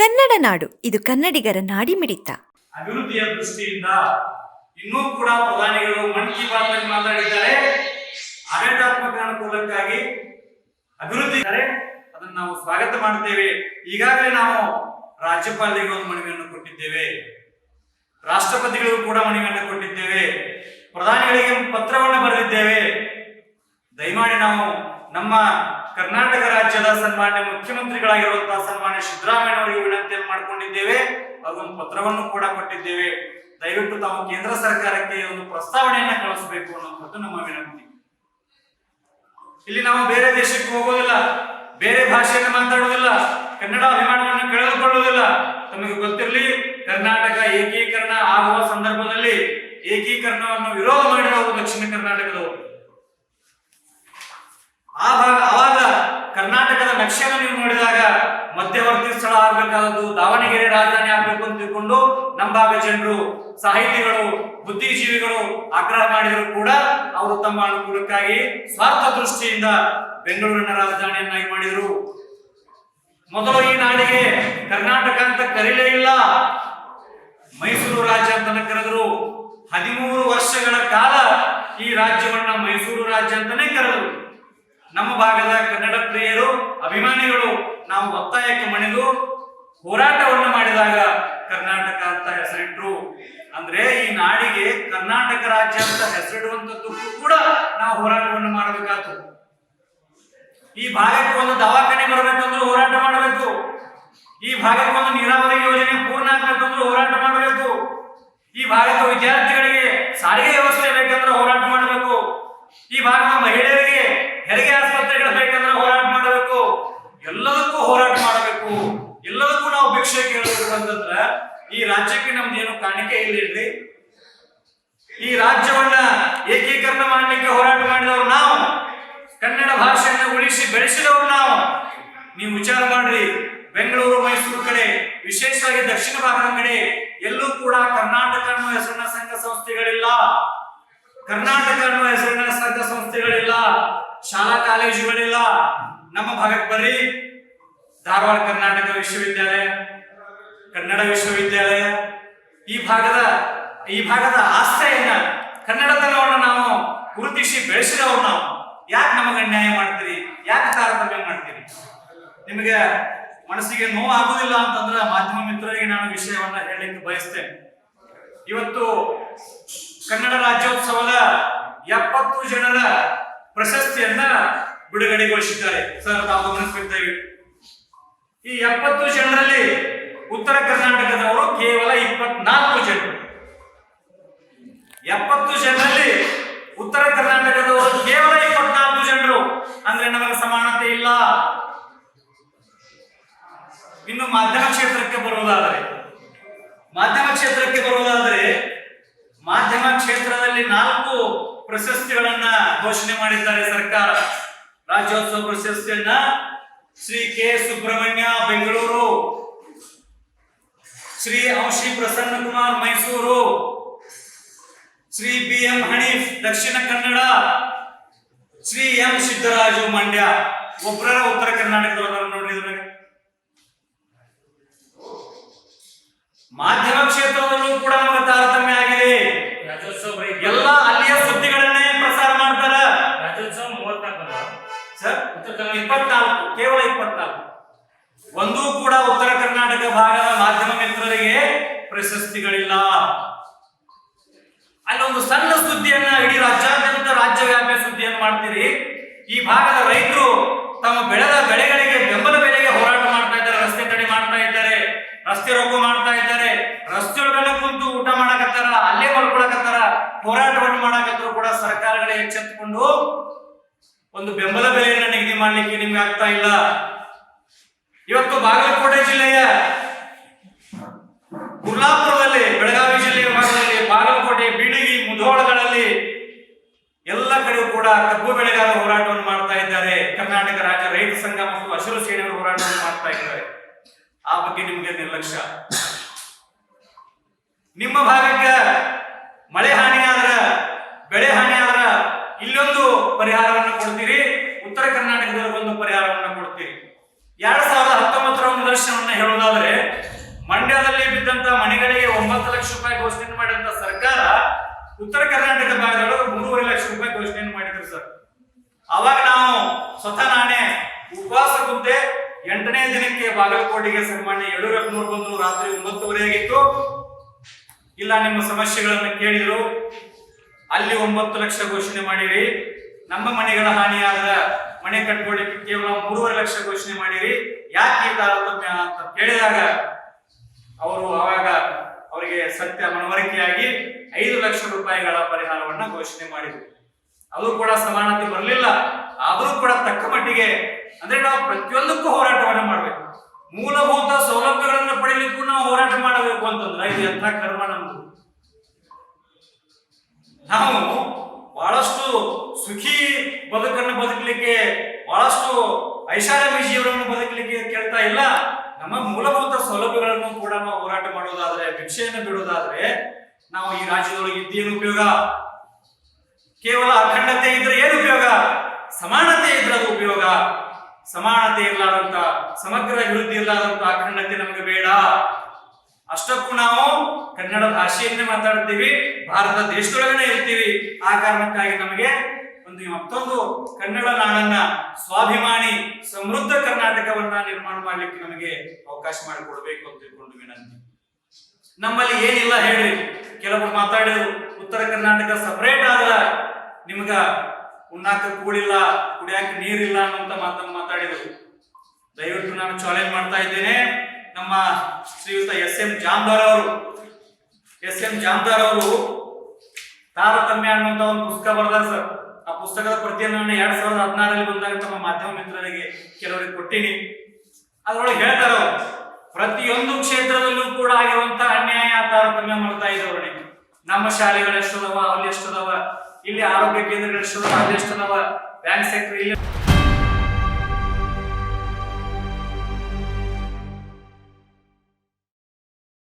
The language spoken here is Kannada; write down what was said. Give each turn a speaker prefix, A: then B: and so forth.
A: ಕನ್ನಡ ನಾಡು. ಇದು ಕನ್ನಡಿಗರ ನಾಡಿ ಮಿಡಿತ
B: ಅಭಿವೃದ್ಧಿಯ ದೃಷ್ಟಿಯಿಂದ ಇನ್ನೂ ಕೂಡ ಪ್ರಧಾನಿಗಳು ಮನ್ ಕಿ ಬಾತ್ನಲ್ಲಿ ಮಾತಾಡಿದ್ದಾರೆ. ಆಡಳಿತಾತ್ಮಕ ಅನುಕೂಲಕ್ಕಾಗಿ ಅಭಿವೃದ್ಧಿ ಅದನ್ನು ನಾವು ಸ್ವಾಗತ ಮಾಡುತ್ತೇವೆ. ಈಗಾಗಲೇ ನಾವು ರಾಜ್ಯಪಾಲರಿಗೆ ಒಂದು ಮನವಿಯನ್ನು ಕೊಟ್ಟಿದ್ದೇವೆ. ರಾಷ್ಟ್ರಪತಿಗಳಿಗೂ ಕೂಡ ಮನವಿಯನ್ನು ಕೊಟ್ಟಿದ್ದೇವೆ. ಪ್ರಧಾನಿಗಳಿಗೆ ಪತ್ರವನ್ನು ಬರೆದಿದ್ದೇವೆ. ದಯಮಾಡಿ ನಾವು ನಮ್ಮ ಕರ್ನಾಟಕ ರಾಜ್ಯದ ಸನ್ಮಾನ್ಯ ಮುಖ್ಯಮಂತ್ರಿಗಳಾಗಿರುವಂತಹ ಸನ್ಮಾನ್ಯ ಸಿದ್ದರಾಮಯ್ಯ ಅವರಿಗೆ ವಿನಂತಿಯನ್ನು ಮಾಡಿಕೊಂಡಿದ್ದೇವೆ. ಅದೊಂದು ಪತ್ರವನ್ನು ಕೂಡ ಕೊಟ್ಟಿದ್ದೇವೆ. ದಯವಿಟ್ಟು ತಾವು ಕೇಂದ್ರ ಸರ್ಕಾರಕ್ಕೆ ಒಂದು ಪ್ರಸ್ತಾವನೆಯನ್ನ ಕಳಿಸಬೇಕು ಅನ್ನೋದು ನಮ್ಮ ವಿನಂತಿ. ಇಲ್ಲಿ ನಾವು ಬೇರೆ ದೇಶಕ್ಕೆ ಹೋಗೋದಿಲ್ಲ, ಬೇರೆ ಭಾಷೆಯನ್ನು ಮಾತಾಡೋದಿಲ್ಲ, ಕನ್ನಡ ಅಭಿಮಾನವನ್ನು ಕಳೆದುಕೊಳ್ಳುವುದಿಲ್ಲ ತಮಗೆ ಗೊತ್ತಿರಲಿ, ಕರ್ನಾಟಕ ಏಕೀಕರಣ ಆಗುವ ಸಂದರ್ಭದಲ್ಲಿ ಏಕೀಕರಣವನ್ನು ವಿರೋಧ ಮಾಡಿರೋದು ದಕ್ಷಿಣ ಕರ್ನಾಟಕದವರು. ಆ ಕರ್ನಾಟಕದ ನಕ್ಷೆಯನ್ನು ನೀವು ನೋಡಿದಾಗ ಮಧ್ಯವರ್ತಿ ಸ್ಥಳ ಆಗಬೇಕಾದದ್ದು, ದಾವಣಗೆರೆ ರಾಜಧಾನಿ ಆಗಬೇಕು ಅಂತ ತಿಳ್ಕೊಂಡು ಭಾಗ ಜನರು, ಸಾಹಿತಿಗಳು, ಬುದ್ಧಿಜೀವಿಗಳು ಆಗ್ರಹ ಮಾಡಿದ್ರು ಕೂಡ ಅವರು ತಮ್ಮ ಅನುಕೂಲಕ್ಕಾಗಿ ಸ್ವಾರ್ಥ ದೃಷ್ಟಿಯಿಂದ ಬೆಂಗಳೂರಿನ ರಾಜಧಾನಿಯನ್ನಾಗಿ ಮಾಡಿದರು. ಮೊದಲು ಈ ನಾಡಿಗೆ ಕರ್ನಾಟಕ ಅಂತ ಕರೀಲೇ ಇಲ್ಲ. ಮೈಸೂರು ರಾಜ್ಯ ಅಂತ ಕರೆದರು. ಹದಿಮೂರು ವರ್ಷಗಳ ಕಾಲ ಈ ರಾಜ್ಯವನ್ನ ಮೈಸೂರು ರಾಜ್ಯ ಅಂತಾನೆ ಕರೆದರು. ನಮ್ಮ ಭಾಗದ ಕನ್ನಡ ಪ್ರಿಯರು, ಅಭಿಮಾನಿಗಳು, ನಾವು ಒತ್ತಾಯಕ್ಕೆ ಮಣಿದು ಹೋರಾಟವನ್ನು ಮಾಡಿದಾಗ ಕರ್ನಾಟಕ ಅಂತ ಹೆಸರಿಟ್ರು. ಅಂದ್ರೆ ಈ ನಾಡಿಗೆ ಕರ್ನಾಟಕ ರಾಜ್ಯ ಅಂತ ಹೆಸರಿಡುವಂತದ್ದು ಕೂಡ ನಾವು ಹೋರಾಟವನ್ನು ಮಾಡಬೇಕಾಯ್ತು ಈ ಭಾಗಕ್ಕೆ ಒಂದು ದವಾಖಾನೆ ಬರಬೇಕಂದ್ರೆ ಹೋರಾಟ ಮಾಡಬೇಕು. ಈ ಭಾಗಕ್ಕೆ ಒಂದು ನೀರಾವರಿ ಯೋಜನೆ ಪೂರ್ಣ ಆಗಬೇಕಂದ್ರೆ ಹೋರಾಟ ಮಾಡಬೇಕು. ಈ ಭಾಗದ ವಿದ್ಯಾರ್ಥಿಗಳಿಗೆ ಸಾರಿಗೆ ವ್ಯವಸ್ಥೆ ಬೇಕಂದ್ರೆ ಹೋರಾಟ ಮಾಡಬೇಕು. ಈ ಭಾಗದ ಮಹಿಳೆಯರಿಗೆ ಹೆರಿಗೆ ಆಸ್ಪತ್ರೆಗಳು ಬೇಕಂದ್ರೆ ಹೋರಾಟ ಮಾಡಬೇಕು ಎಲ್ಲದಕ್ಕೂ ಹೋರಾಟ ಮಾಡಬೇಕು ಎಲ್ಲದಕ್ಕೂ ನಾವು ಭಿಕ್ಷೆ ಕೇಳಬೇಕು ಅಂತಂದ್ರ ಈ ರಾಜ್ಯಕ್ಕೆ ನಮ್ದೇನು ಕಾಣಿಕೆ ಇಲ್ಲಿಲ್ರಿ ಈ ರಾಜ್ಯವನ್ನ ಏಕೀಕರಣ ಮಾಡಲಿಕ್ಕೆ ಹೋರಾಟ ಮಾಡಿದವರು ನಾವು. ಕನ್ನಡ ಭಾಷೆಯನ್ನು ಉಳಿಸಿ ಬೆಳೆಸಿದವರು ನಾವು. ನೀವು ವಿಚಾರ ಮಾಡ್ರಿ. ಬೆಂಗಳೂರು, ಮೈಸೂರು ಕಡೆ, ವಿಶೇಷವಾಗಿ ದಕ್ಷಿಣ ಭಾಗದ ಕಡೆ, ಎಲ್ಲೂ ಕೂಡ ಕರ್ನಾಟಕ ಅನ್ನುವ ಹೆಸರಿನ ಸಂಘ ಸಂಸ್ಥೆಗಳಿಲ್ಲ. ಕರ್ನಾಟಕ ಅನ್ನುವ ಹೆಸರಿನ ಸಂಘ ಸಂಸ್ಥೆಗಳಿಲ್ಲ. ಶಾಲಾ ಕಾಲೇಜುಗಳಿಲ್ಲ. ನಮ್ಮ ಭಾಗಕ್ಕೆ ಬರ್ರಿ. ಧಾರವಾಡ, ಕರ್ನಾಟಕ ವಿಶ್ವವಿದ್ಯಾಲಯ. ಕನ್ನಡ ವಿಶ್ವವಿದ್ಯಾಲಯ. ಈ ಭಾಗದ ಈ ಭಾಗದ ಆಸ್ಥೆಯನ್ನ ಕನ್ನಡತನವನ್ನು ನಾವು ಗುರುತಿಸಿ ಬೆಳೆಸಿದವರು ನಾವು. ಯಾಕೆ ನಮಗೆ ಅನ್ಯಾಯ ಮಾಡ್ತೀರಿ? ಯಾಕೆ ತಾರತಮ್ಯ ಮಾಡ್ತೀರಿ? ನಿಮಗೆ ಮನಸ್ಸಿಗೆ ನೋವು ಆಗುದಿಲ್ಲ ಅಂತಂದ್ರೆ ಮಾಧ್ಯಮ ಮಿತ್ರರಿಗೆ ನಾನು ವಿಷಯವನ್ನ ಹೇಳಲಿಕ್ಕೆ ಬಯಸ್ತೇನೆ. ಇವತ್ತು ಕನ್ನಡ ರಾಜ್ಯೋತ್ಸವದ ಎಪ್ಪತ್ತು ಜನರ ಪ್ರಶಸ್ತಿಯನ್ನ ಬಿಡುಗಡೆಗೊಳಿಸಿದ್ದಾರೆ. ಸರ್, ತಾವು ಗಮನಿಸಬೇಕು ಈ ಎಪ್ಪತ್ತು ಜನರಲ್ಲಿ ಉತ್ತರ ಕರ್ನಾಟಕದವರು ಕೇವಲ ಇಪ್ಪತ್ನಾಲ್ಕು ಜನರು ಎಪ್ಪತ್ತು ಜನರಲ್ಲಿ ಉತ್ತರ ಕರ್ನಾಟಕದವರು ಕೇವಲ ಇಪ್ಪತ್ನಾಲ್ಕು ಜನರು. ಅಂದ್ರೆ ನಮಗೆ ಸಮಾನತೆ ಇಲ್ಲ. ಇನ್ನು ಮಾಧ್ಯಮ ಕ್ಷೇತ್ರಕ್ಕೆ ಬರುವುದಾದರೆ, ಮಾಧ್ಯಮ ಕ್ಷೇತ್ರಕ್ಕೆ ಬರುವುದಾದರೆ, ಮಾಧ್ಯಮ ಕ್ಷೇತ್ರದಲ್ಲಿ ನಾಲ್ಕು ಪ್ರಶಸ್ತಿಗಳನ್ನ ಘೋಷಣೆ ಮಾಡಿದ್ದಾರೆ ಸರ್ಕಾರ. ರಾಜ್ಯೋತ್ಸವ ಪ್ರಶಸ್ತಿಯನ್ನ Shri K. Subrahmanya, Bengaluru. Shri Aushi Prasanna Kumar Mysuru Shri B M Haneef Dakshina Kannada Shri M Siddaraju Mandya. ಒಬ್ಬರ ಉತ್ತರ ಕರ್ನಾಟಕದವರು ಇದ್ರಾಗ. ಮಾಧ್ಯಮ ಕ್ಷೇತ್ರದಲ್ಲೂ ಕೂಡ ನಮಗೆ ತಾರತಮ್ಯ ಆಗಿದೆ. ಎಲ್ಲ ಅಲ್ಲಿಯ ಸುದ್ದಿಗಳನ್ನೇ ಪ್ರಸಾರ ಮಾಡ್ತಾರ.
C: ರಾಜ್ಯೋತ್ಸವ ಮೂವತ್ನಾಲ್ಕು?
B: ಸರ್ ಇಪ್ಪತ್ನಾಲ್ಕು ಕೇವಲ ಇಪ್ಪತ್ನಾಲ್ಕು. ಒಂದೂ ಕೂಡ ಉತ್ತರ ಕರ್ನಾಟಕ ಭಾಗದ ಮಾಧ್ಯಮ ಮಿತ್ರರಿಗೆ ಪ್ರಶಸ್ತಿಗಳಿಲ್ಲ. ಅಲ್ಲೊಂದು ಸಣ್ಣ ಸುದ್ದಿಯನ್ನ ಇಡೀ ರಾಜ್ಯಾದ್ಯಂತ ರಾಜ್ಯವ್ಯಾಪಿ ಸುದ್ದಿಯನ್ನು ಮಾಡ್ತೀರಿ. ಈ ಭಾಗದ ರೈತರು ತಮ್ಮ ಬೆಳೆದ ಬೆಳೆಗಳಿಗೆ, ಬೆಂಬಲ ಬೆಲೆಗೆ ಹೋರಾಟ ಮಾಡ್ತಾ ಇದ್ದಾರೆ, ರಸ್ತೆ ತಡೆ ಮಾಡ್ತಾ ಇದ್ದಾರೆ, ರಸ್ತೆ ರೋಗು ಮಾಡ್ತಾ ಇದ್ದಾರೆ. ರಸ್ತೆ ಒಳಗಡೆ ಕುಂತು ಊಟ ಮಾಡಕತ್ತಾರ, ಅಲ್ಲೇ ಮಾಡ್ಕೊಳಕತ್ತಾರ ಹೋರಾಟವನ್ನು ಮಾಡಕತ್ತರು ಕೂಡ ಸರ್ಕಾರಗಳೇ ಎಚ್ಚೆತ್ತುಕೊಂಡು ಒಂದು ಬೆಂಬಲ ಬೆಲೆಯನ್ನು ನಿಗದಿ ಮಾಡಲಿಕ್ಕೆ ನಿಮ್ಗೆ ಆಗ್ತಾ ಇಲ್ಲ. ಇವತ್ತು ಬಾಗಲಕೋಟೆ ಜಿಲ್ಲೆಯ ಕುರ್ಲಾಪುರದಲ್ಲಿ, ಬೆಳಗಾವಿ ಜಿಲ್ಲೆಯ ಭಾಗದಲ್ಲಿ ಬಾಗಲಕೋಟೆ ಬೀಳಿಗಿ ಮುಧೋಳಗಳಲ್ಲಿ ಎಲ್ಲ ಕಡೆಯೂ ಕೂಡ ಕಬ್ಬು ಬೆಳೆಗಾರ ಹೋರಾಟವನ್ನು ಮಾಡ್ತಾ ಇದ್ದಾರೆ. ಕರ್ನಾಟಕ ರಾಜ್ಯ ರೈತ ಸಂಘ ಮತ್ತು ಹಸಿರು ಸೇನೆಯವರು ಹೋರಾಟವನ್ನು ಮಾಡ್ತಾ ಇದ್ದಾರೆ. ಆ ಬಗ್ಗೆ ನಿಮಗೆ ನಿರ್ಲಕ್ಷ್ಯ? ನಿಮ್ಮ ಭಾಗಕ್ಕೆ ಮಳೆ ಹಾನಿ ಆದ್ರ, ಬೆಳೆ ಹಾನಿ ಆದ್ರ ಇಲ್ಲೊಂದು ಪರಿಹಾರವನ್ನು ಕೊಡ್ತೀರಿ. ಉತ್ತರ ಕರ್ನಾಟಕದಲ್ಲಿ ಒಂದು ಪರಿಹಾರವನ್ನು ಕೊಡ್ತೀರಿ ಎರಡ್ ಸಾವಿರದ ಹತ್ತೊಂಬತ್ತರ ಒಂದು ನಿದರ್ಶನವನ್ನ ಹೇಳೋದಾದ್ರೆ ಮಂಡ್ಯದಲ್ಲಿ ಬಿದ್ದಂತ ಮನೆಗಳಿಗೆ ಒಂಬತ್ತು ಲಕ್ಷ ರೂಪಾಯಿ ಘೋಷಣೆ ಮಾಡಿದಂತ ಸರ್ಕಾರ ಉತ್ತರ ಕರ್ನಾಟಕ ಭಾಗದೊಳಗೆ ಮೂರುವರೆ ಲಕ್ಷ ರೂಪಾಯಿ ಘೋಷಣೆ ಮಾಡಿದ್ರು ಸರ್. ಅವಾಗ ನಾವು ಸ್ವತಃ ನಾನೇ ಉಪವಾಸ ಕುಂತೆ ಎಂಟನೇ ದಿನಕ್ಕೆ ಬಾಗಲಕೋಟೆಗೆ ಸನ್ಮಾನ್ಯ ಯಡಿಯೂರಪ್ಪನವ್ರು ಬಂದು ರಾತ್ರಿ ಒಂಬತ್ತುವರೆ ಆಗಿತ್ತು. ಇಲ್ಲ, ನಿಮ್ಮ ಸಮಸ್ಯೆಗಳನ್ನು ಕೇಳಿದ್ರು. ಅಲ್ಲಿ ಒಂಬತ್ತು ಲಕ್ಷ ಘೋಷಣೆ ಮಾಡಿರಿ. ನಮ್ಮ ಮನೆಗಳ ಹಾನಿಯಾದ ಮನೆ ಕಟ್ಕೊಳ್ಳಿಕ್ಕೆ ಕೇವಲ ಮೂರುವರೆ ಲಕ್ಷ ಘೋಷಣೆ ಮಾಡಿರಿ. ಯಾಕೆ ತಾರತಮ್ಯ ಅಂತ ಕೇಳಿದಾಗ ಅವರು ಆವಾಗ ಅವರಿಗೆ ಸತ್ಯ ಮನವರಿಕೆಯಾಗಿ ಐದು ಲಕ್ಷ ರೂಪಾಯಿಗಳ ಪರಿಹಾರವನ್ನ ಘೋಷಣೆ ಮಾಡಿದ್ರು. ಅದು ಕೂಡ ಸಮಾನತೆ ಬರಲಿಲ್ಲ. ಆದರೂ ಕೂಡ ತಕ್ಕ ಮಟ್ಟಿಗೆ ಅಂದ್ರೆ ನಾವು ಪ್ರತಿಯೊಂದಕ್ಕೂ ಹೋರಾಟವನ್ನು ಮಾಡಬೇಕು. ಮೂಲಭೂತ ಸೌಲಭ್ಯಗಳನ್ನು ಪಡೆಯಲಿಕ್ಕೂ ನಾವು ಹೋರಾಟ ಮಾಡಬೇಕು ಅಂತಂದ್ರೆ ಇದು ಎಂಥ ಕರ್ಮ ನಮ್ದು? ನಾವು ಬಹಳಷ್ಟು ಸುಖಿ ಬದುಕನ್ನು ಬದುಕಲಿಕ್ಕೆ, ಬಹಳಷ್ಟು ಐಷಾರಾಮಿ ಜೀವನವನ್ನು ಬದುಕಲಿಕ್ಕೆ ಕೇಳ್ತಾ ಇಲ್ಲ. ನಮ್ಮ ಮೂಲಭೂತ ಸೌಲಭ್ಯಗಳನ್ನು ಕೂಡ ನಾವು ಹೋರಾಟ ಮಾಡೋದಾದ್ರೆ, ಭಿಕ್ಷೆಯನ್ನು ಬಿಡೋದಾದ್ರೆ ನಾವು ಈ ರಾಜ್ಯದೊಳಗೆ ಇದ್ದೇನು ಉಪಯೋಗ? ಕೇವಲ ಅಖಂಡತೆ ಇದ್ರೆ ಏನು ಉಪಯೋಗ? ಸಮಾನತೆ ಇದ್ರೆ ಅದು ಉಪಯೋಗ. ಸಮಾನತೆ ಇರಲಾರಂತ ಸಮಗ್ರ ಅಭಿವೃದ್ಧಿ ಇರಲಾರಂತ ಅಖಂಡತೆ ನಮಗೆ ಬೇಡ. ಅಷ್ಟಕ್ಕೂ ನಾವು ಕನ್ನಡ ಭಾಷೆಯನ್ನೇ ಮಾತಾಡ್ತೀವಿ, ಭಾರತ ದೇಶದೊಳಗನೆ ಇರ್ತೀವಿ. ಆ ಕಾರಣಕ್ಕಾಗಿ ನಮಗೆ ಮತ್ತೊಂದು ಕನ್ನಡ ನಾಡನ್ನ ಸ್ವಾಭಿಮಾನಿ, ಸಮೃದ್ಧ ಕರ್ನಾಟಕವನ್ನ ನಿರ್ಮಾಣ ಮಾಡ್ಲಿಕ್ಕೆ ನಮಗೆ ಅವಕಾಶ ಮಾಡಿಕೊಡ್ಬೇಕು ಅಂತ ತಿಳ್ಕೊಂಡು ವಿನಂತಿ. ನಮ್ಮಲ್ಲಿ ಏನಿಲ್ಲ ಹೇಳಿ ಕೆಲವರು ಮಾತಾಡಿದ್ರು, ಉತ್ತರ ಕರ್ನಾಟಕ ಸಪರೇಟ್ ಆದ್ರ ನಿಮ್ಗ ಉಣ್ಣಾಕ ಕೂಳಿಲ್ಲ ಕುಡಿಯಾಕ ನೀರಿಲ್ಲ ಅನ್ನುವಂತ ಮಾತನ್ನು ಮಾತಾಡಿದ್ರು. ದಯವಿಟ್ಟು ನಾನು ಚಾಲೆಂಜ್ ಮಾಡ್ತಾ ಇದ್ದೇನೆ. ನಮ್ಮ ಶ್ರೀಯುತ ಎಸ್ ಎಂ ಜಾಮ್ದಾರ್ ಅವರು, ಎಸ್ ಎಂ ಜಾಮ್ದಾರ್ ಅವರು ತಾರತಮ್ಯ ಅನ್ನುವಂತ ಒಂದು ಪುಸ್ತಕ ಬರ್ದಾರ ಸರ್. ಪುಸ್ತಕದ ಪ್ರತಿಯನ್ನು ನಾನು ಎರಡ್ ಸಾವಿರದ ಹದಿನಾರರಲ್ಲಿ ಬಂದಾಗ ತಮ್ಮ ಮಾಧ್ಯಮ ಮಿತ್ರರಿಗೆ ಕೆಲವರಿಗೆ ಕೊಟ್ಟಿನಿ. ಅದರೊಳಗೆ ಹೇಳ್ತಾರ ಪ್ರತಿಯೊಂದು ಕ್ಷೇತ್ರದಲ್ಲೂ ಕೂಡ ಆಗಿರುವಂತ ಅನ್ಯಾಯ ತಾರತಮ್ಯ ಮಾಡ್ತಾ ಇದ್ದವ್ರೆ ನಮ್ಮ ಶಾಲೆಗಳು ಎಷ್ಟದವ, ಅಲ್ಲಿ ಎಷ್ಟದವ, ಇಲ್ಲಿ ಆರೋಗ್ಯ ಕೇಂದ್ರಗಳು ಎಷ್ಟದವ, ಅಲ್ಲಿ ಎಷ್ಟದವ ಬ್ಯಾಂಕ್ ಸೆಕ್ಟರ್ ಇಲ್ಲಿ